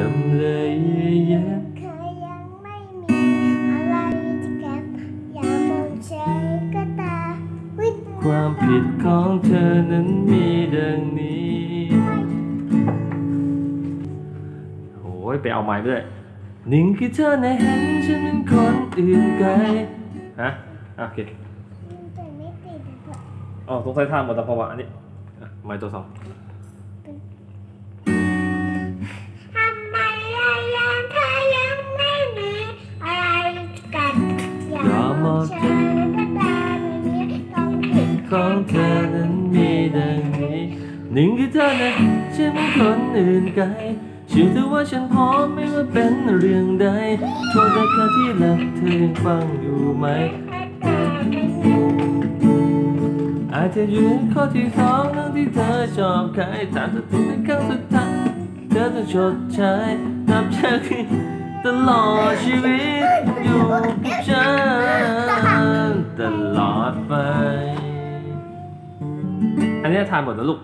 จำเลยเยอะเคยยังไม่มีอะไรที่แก็บอย่ามองเฉยก็ตาวิตความผิดของเธอนั้นมีดังนี้โอ้ยไปเอาไม้ด้วยหนึ่งคือเธอในะเห็นฉันเป็นคนอื่นไกลฮะอะโอเคแต่ไม่ติดอะอ๋อสงสัยท่าหมดแล้วเพราะว่าอันนี้อะไม้ตัวสอง อย่ามองเฉยก็ตาไม่มีต้องผิดของเธอนั้นมีดังนี้หนึ่งคือเธอนะฉันเป็นคนอื่นไกลเชื่อเธอว่าฉันพร้อมไม่ว่าเป็นเรื่องใดโทษแต่คาที่หลับเธอยังฟังอยู่ไหมอาจจะยู่ในข้อที่สองทั้งที่เธอชอบใครถามสุดท้ายครั้งสุดท้ายเธอต้องชดใช้นับจากนี้ตลอดชีวิตอยู่กับฉัน ลอดไป อันนี้ทานหมดแล้วลูก